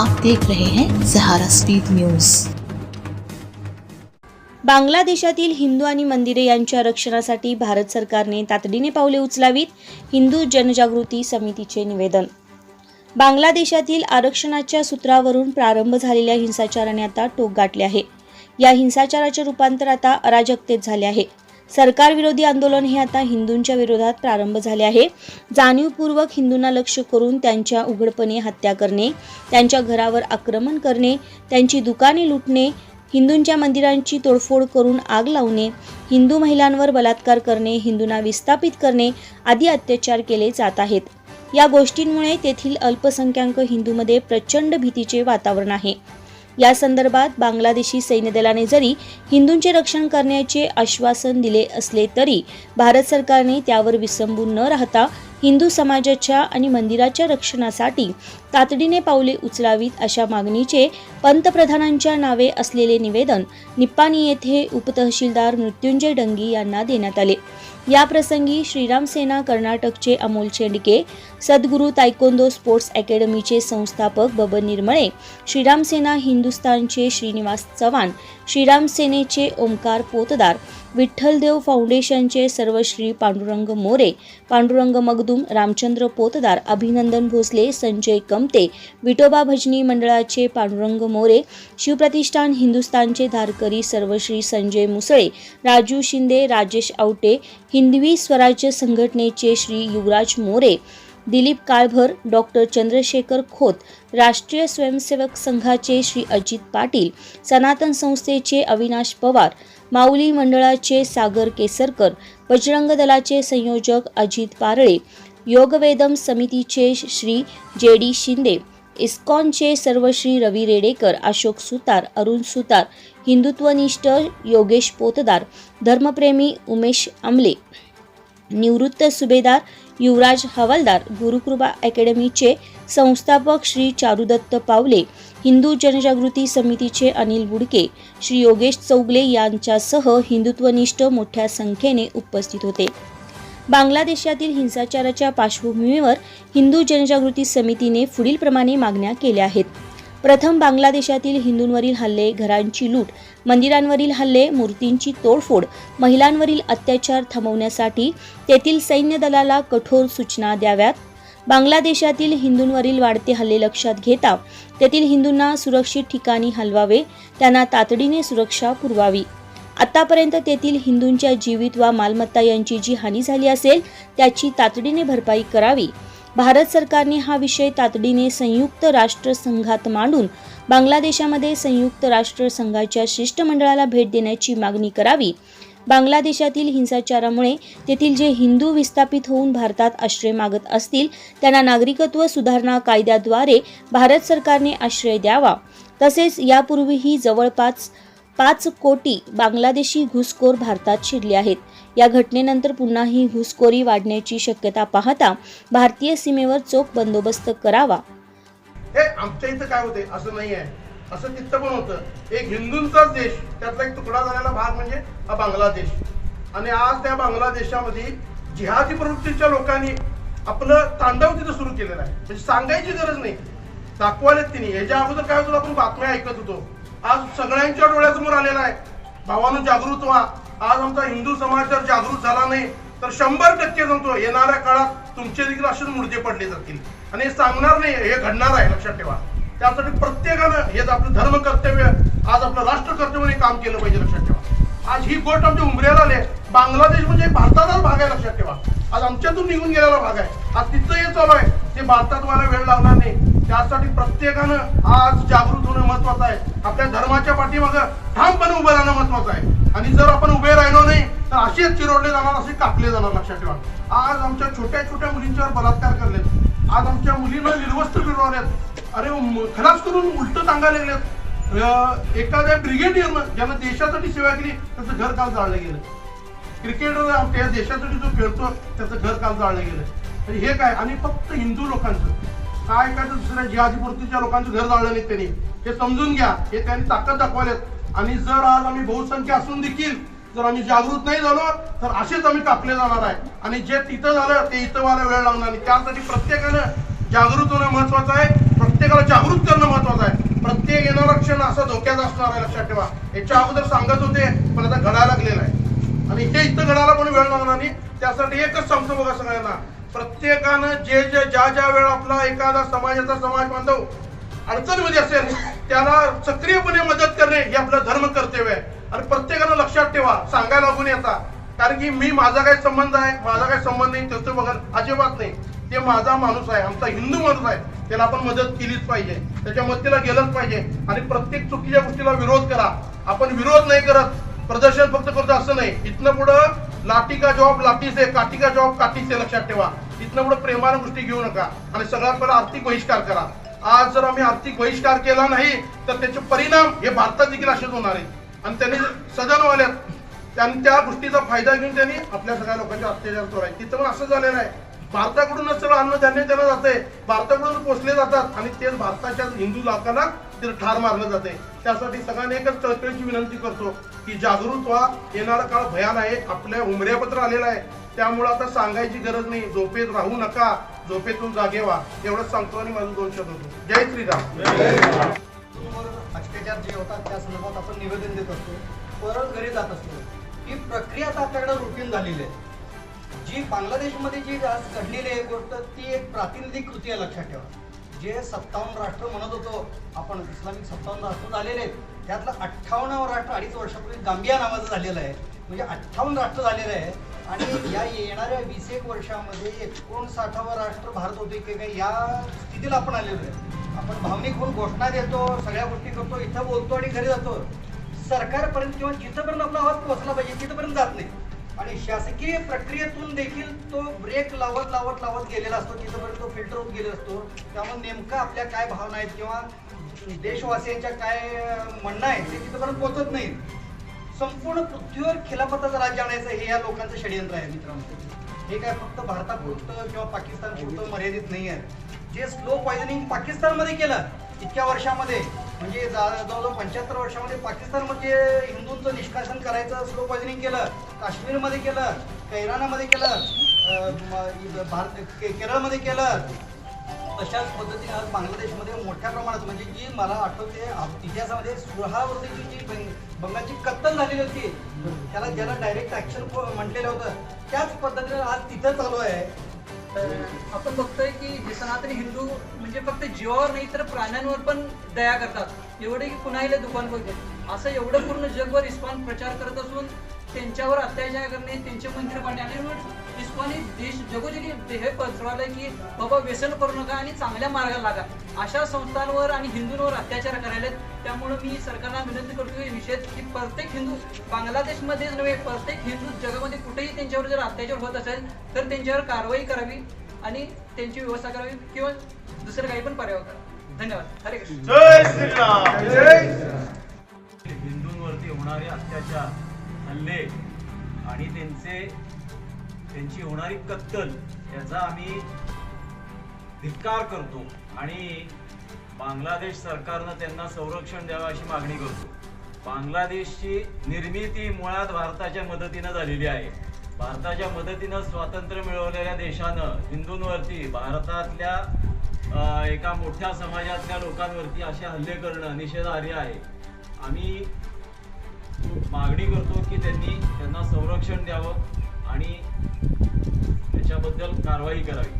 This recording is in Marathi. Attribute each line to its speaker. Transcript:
Speaker 1: आप देख रहे हैं सहारा स्पीड न्यूज।
Speaker 2: बांगलादेशातील हिंदू आणि मंदिरे यांच्या रक्षणासाठी भारत सरकारने तातडीने पावले उचलावीत हिंदू जनजागृती समितीचे निवेदन. बांगलादेशातील आरक्षणाच्या सूत्रावरून प्रारंभ झालेल्या हिंसाचाराने आता टोक गाठले आहे. या हिंसाचाराचे रूपांतर आता अराजकतेत झाले आहे. सरकारविरोधी आंदोलन हे आता हिंदूंच्या विरोधात प्रारंभ झाले आहे. जाणीवपूर्वक हिंदूंना लक्ष करून त्यांच्या उघडपणे हत्या करणे त्यांच्या घरावर आक्रमण करणे त्यांची दुकाने लुटणे हिंदूंच्या मंदिरांची तोडफोड करून आग लावणे हिंदू महिलांवर बलात्कार करणे हिंदूंना विस्थापित करणे आदी अत्याचार केले जात आहेत. या गोष्टींमुळे तेथील अल्पसंख्याक हिंदूमध्ये प्रचंड भीतीचे वातावरण आहे. या संदर्भात बांगलादेशी सैन्यदलाने जरी हिंदूंचे रक्षण करण्याचे आश्वासन दिले असले तरी भारत सरकारने त्यावर विसंबून न राहता हिंदू समाजाच्या आणि मंदिराच्या रक्षणासाठी तातडीने पावले उचलावीत अशा मागणीचे पंतप्रधानांच्या नावे असलेले निवेदन निप्पाणी येथे उपतहसीलदार मृत्युंजय डंगी यांना देण्यात आले. या प्रसंगी श्रीराम सेना कर्नाटकचे अमोल चेंडके सद्गुरू तायकोंदो स्पोर्ट्स अकॅडमीचे संस्थापक बबन निर्मळे श्रीराम सेना हिंदुस्थानचे श्रीनिवास चव्हाण श्रीराम सेनेचे ओमकार पोतदार विठ्ठलदेव फाउंडेशनचे सर्वश्री पांडुरंग मोरे पांडुरंग मगदूम रामचंद्र पोतदार अभिनंदन भोसले संजय कमते विठोबा भजनी मंडळाचे पांडुरंग मोरे शिवप्रतिष्ठान हिंदुस्थानचे धारकरी सर्वश्री संजय मुसळे राजू शिंदे राजेश आवटे हिंदवी स्वराज्य संघटनेचे श्री युवराज मोरे दिलीप काळभर डॉक्टर चंद्रशेखर खोत राष्ट्रीय स्वयंसेवक संघाचे श्री अजित पाटील सनातन संस्थेचे अविनाश पवार माऊली मंडळाचे सागर केसरकर बजरंग दलाचे संयोजक अजित पारळे योगवेदम समितीचे श्री जे डी शिंदे इस्कॉनचे सर्वश्री रवी रेडेकर अशोक सुतार अरुण सुतार हिंदुत्वनिष्ठ योगेश पोतदार धर्मप्रेमी उमेश आमले निवृत्त सुभेदार युवराज हवालदार गुरुकृपा अकॅडमीचे संस्थापक श्री चारुदत्त पावले हिंदू जनजागृती समितीचे अनिल बुडके श्री योगेश चौगले यांच्यासह हिंदुत्वनिष्ठ मोठ्या संख्येने उपस्थित होते. बांगलादेशातील हिंसाचाराच्या पार्श्वभूमीवर हिंदू जनजागृती समितीने पुढीलप्रमाणे मागण्या केल्या आहेत. प्रथम बांगलादेशातील हिंदूंवरील हल्ले घरांची लूट मंदिरांवरील हल्ले मूर्तींची तोडफोड महिलांवरील अत्याचार थांबवण्यासाठी तेथील सैन्य दलाला कठोर सूचना द्याव्यात. बांगलादेशातील हिंदूंवरील वाढते हल्ले लक्षात घेता तेथील हिंदूंना सुरक्षित ठिकाणी हलवावे त्यांना तातडीने सुरक्षा पुरवावी. आतापर्यंत तेथील हिंदूंच्या जीवित वा मालमत्ता यांची जी हानी झाली असेल त्याची तातडीने भरपाई करावी. भारत सरकारने हा विषय तातडीने संयुक्त राष्ट्रसंघात मांडून बांगलादेशामध्ये संयुक्त राष्ट्र संघाच्या शिष्टमंडळाला भेट देण्याची मागणी करावी. बांगलादेशातील हिंसाचारामुळे तेथील जे हिंदू विस्थापित होऊन भारतात आश्रय मागत असतील त्यांना नागरिकत्व सुधारणा कायद्याद्वारे भारत सरकारने आश्रय द्यावा. तसेच यापूर्वीही जवळपास पाच कोटी बांगलादेशी घुसखोर भारतात शिरले आहेत. या घटनेनंतर पुन्हा ही घुसखोरी वाढण्याची शक्यता पाहता भारतीय सीमेवर चोख बंदोबस्त करावा.
Speaker 3: हे आमच्या इथं काय होते असं नाही आहे. असं तिथं पण होतं. एक हिंदूंचाच देश त्यातला एक तुकडा झालेला भाग म्हणजे हा बांगलादेश. आणि आज त्या बांगलादेशामध्ये जिहादी प्रवृत्तीच्या लोकांनी आपलं तांडव तिथं सुरू केलेलं आहे. म्हणजे सांगायची गरज नाही. दाखवायला तिने. याच्या अगोदर काय होतं? आपण बातम्या ऐकत होतो. आज सगळ्यांच्या डोळ्यासमोर आलेला आहे. भावानं जागृत व्हा. आज आमचा हिंदू समाज जर जागृत झाला नाही तर शंभर टक्के सांगतो येणाऱ्या काळात तुमचे देखील असेच मुर्जे पडले जातील. आणि हे सांगणार नाही हे घडणार आहे लक्षात ठेवा. त्यासाठी प्रत्येकानं हे आपलं धर्म कर्तव्य आज आपलं राष्ट्र कर्तव्याने काम केलं पाहिजे लक्षात ठेवा. आज ही गोष्ट आमच्या उमऱ्याला आले बांगलादेश म्हणजे भारताचाच भाग आहे लक्षात ठेवा. आज आमच्यातून निघून गेलेला भाग आहे. आज तिथं हे चालू आहे. ते भारतात मला वेळ लागणार नाही. त्यासाठी प्रत्येकानं आज जागृत होणं महत्वाचं आहे. आपल्या धर्माच्या पाठीमागं ठामपणे उभं राहणं महत्वाचं आहे. आणि जर आपण उभे राहिलो नाही तर असेच चिरोडले जाणार असे कापले जाणार लक्षात ठेवा. आज आमच्या छोट्या छोट्या मुलींच्यावर बलात्कार करलेत. आज आमच्या मुलींना निर्वस्त्र फिरवल्यात अरे खराच खलास करून उलट सांगायला लागलेत. एखाद्या ब्रिगेडियरनं ज्यानं देशासाठी सेवा केली त्याचं घर काल जाळलं गेलं. क्रिकेटर आमच्या देशासाठी जो खेळतो त्याचं घर काल जाळलं गेलं. तर हे काय? आणि फक्त हिंदू लोकांचं. काय काय दुसऱ्या जिहादी पूर्तीच्या लोकांचं घर जाळलं नाही त्यांनी. हे समजून घ्या हे त्यांनी ताकद दाखवल्यात आणि जर आज आम्ही बहुसंख्य असून देखील जर आम्ही जागृत नाही झालो तर असेच आम्ही कापले जाणार आहे. आणि जे तिथं झालं ते इथं व्हायला वेळ लागणार नाही. त्यासाठी प्रत्येकानं जागृत होणं महत्वाचं आहे. प्रत्येकाला जागृत करणं महत्वाचं आहे. प्रत्येक येणारा क्षण असा धोक्यात असणार आहे लक्षात ठेवा. याच्या अगोदर सांगत होते पण आता घडायला लागलेलं आहे. आणि हे इथं घडायला पण वेळ लागणार नाही. त्यासाठी एकच सांगतो बघा सगळ्यांना. प्रत्येकानं जे जे ज्या ज्या वेळा आपला एखादा समाजाचा समाज बांधव अडचणीमध्ये असेल त्याला सक्रियपणे मदत करणे हे आपलं धर्म कर्तव्य आहे. आणि प्रत्येकानं लक्षात ठेवा सांगायला लागून येता. कारण की मी माझा काय संबंध आहे माझा काय संबंध नाही त्याचं बघा अजिबात नाही. ते माझा माणूस आहे आमचा हिंदू माणूस आहे. त्याला आपण मदत केलीच पाहिजे. त्याच्या मदतीला गेलंच पाहिजे. आणि प्रत्येक चुकीच्या गोष्टीला विरोध करा. आपण विरोध नाही करत प्रदर्शन फक्त करतो असं नाही. इथनं पुढं लाठी का जॉब लाठी से काठी का जॉब काठी से लक्षात ठेवा. इथनं पुढे प्रेमानं गोष्टी घेऊ नका. आणि सगळ्यात पहिला आर्थिक बहिष्कार करा. आज जर आम्ही आर्थिक बहिष्कार केला नाही तर त्याचे परिणाम हे भारतात देखील असेच होणार आहेत. आणि त्यांनी सदन वाल्यात त्यांनी त्या गोष्टीचा फायदा घेऊन त्यांनी आपल्या सगळ्या लोकांचे अत्याचार सुरू आहे तिथं पण असं झालेलं आहे. भारताकडूनच सगळं अन्नधान्य त्याला जाते भारताकडून पोचले जातात. आणि तेच भारताच्या हिंदू लोकांना तिथं ठार मारलं जाते त्यासाठी सगळ्यांनी एकच कळकळीची विनंती करतो की जागृत व्हा. येणारा काळ भयान आहे. आपल्या उमऱ्यापत्र आलेला आहे. त्यामुळे आता सांगायची गरज नाही. झोपेत राहू नका. झोपेतून जागे व्हा. एवढंच सांगतो आणि माझं दोन शब्द होतो. जय श्रीराम.
Speaker 4: अत्याचार जे होतात त्या संदर्भात आपण निवेदन देत असतो. परत घरी जात असतो. ही प्रक्रिया आता आपल्याकडे रुटीन झालेली आहे. जी बांगलादेशमध्ये जी आज घडलेली आहे गोष्ट ती एक प्रातिनिधिक कृती आहे लक्षात ठेवा. जे सत्तावन्न राष्ट्र म्हणत होतो आपण इस्लामिक सत्तावन्न राष्ट्र झालेले आहेत त्यातलं अठ्ठावन्न राष्ट्र अडीच वर्षापूर्वी गांबिया नावाचं झालेलं आहे. म्हणजे अठ्ठावन्न राष्ट्र झालेलं आहे. आणि या येणाऱ्या वीस एक वर्षामध्ये एकोणसाठावं राष्ट्र भारत होते की काय या स्थितीला आपण आलेलो आहे. आपण भावनिक होऊन घोषणा देतो सगळ्या गोष्टी करतो इथं बोलतो आणि घरी जातो. सरकारपर्यंत किंवा जिथंपर्यंत आपला आवाज पोहोचला पाहिजे तिथंपर्यंत जात नाही. आणि शासकीय प्रक्रियेतून देखील तो ब्रेक लावत लावत लावत गेलेला असतो. तिथंपर्यंत तो फिल्टर होत गेलेला असतो. त्यामुळे नेमकं आपल्या काय भावना आहेत किंवा देशवासियांच्या काय म्हणणं आहे ते तिथंपर्यंत पोहोचत नाही. संपूर्ण पृथ्वीवर खिलाफताचं राज्य आणायचं हे या लोकांचं षडयंत्र आहे मित्रांनो. हे काय फक्त भारतापुरतं किंवा पाकिस्तान पुरतं मर्यादित नाही आहे. जे स्लो पॉइझनिंग पाकिस्तानमध्ये केलं इतक्या वर्षामध्ये म्हणजे जा- जवळजवळ पंच्याहत्तर वर्षामध्ये पाकिस्तानमध्ये हिंदूंचं निष्कासन करायचं स्लो पॉइझनिंग केलं काश्मीरमध्ये केलं कैरानामध्ये केलं भारत के- केरळमध्ये केलं तशाच पद्धतीने आज बांगलादेशमध्ये मोठ्या प्रमाणात म्हणजे जी मला आठवते इतिहासामध्ये सुहावृत्तीची जी बंग- बंगालची कत्तल झालेली होती त्याला ज्याला डायरेक्ट ऍक्शन म्हटलेलं होतं त्याच पद्धतीने आज तिथं चालू आहे.
Speaker 5: तर आपण बघतोय की जे सनातनी हिंदू म्हणजे फक्त जीवावर नाही तर प्राण्यांवर पण दया करतात. एवढे की कुणाला दुकान बघते. असं एवढं पूर्ण जगभर इस्कॉन प्रचार करत असून त्यांच्यावर अत्याचार करणे त्यांचे मंत्री पाडणे आणि हे देश जगोजगी हे पसरवलंय की बाबा व्यसन करू नका आणि चांगल्या मार्गाला लागा. अशा संस्थांवर आणि हिंदूंवर अत्याचार करायलेत त्यामुळे मी सरकारला विनंती करतो की निषेध की प्रत्येक हिंदू बांगलादेशमध्येच नव्हे प्रत्येक हिंदू जगामध्ये कुठेही त्यांच्यावर जर अत्याचार होत असेल तर त्यांच्यावर कारवाई करावी आणि त्यांची व्यवस्था करावी किंवा दुसरं काही पण पर्याय करा. धन्यवाद. हरे कृष्ण.
Speaker 3: जय श्रीराम. जय
Speaker 6: हिंदूंवरती होणारे अत्याचार हल्ले आणि त्यांचे त्यांची होणारी कत्तल याचा आम्ही धिक्कार करतो आणि बांगलादेश सरकारनं त्यांना संरक्षण द्यावं अशी मागणी करतो. बांगलादेशची निर्मिती मुळात भारताच्या मदतीनं झालेली आहे. भारताच्या मदतीनं स्वातंत्र्य मिळवलेल्या देशानं हिंदूंवरती भारतातल्या एका मोठ्या समाजातल्या लोकांवरती असे हल्ले करणं निषेधार्ह आहे. आम्ही मागणी करतो की त्यांनी त्यांना संरक्षण द्यावं आणि त्याच्याबद्दल कारवाई करावी.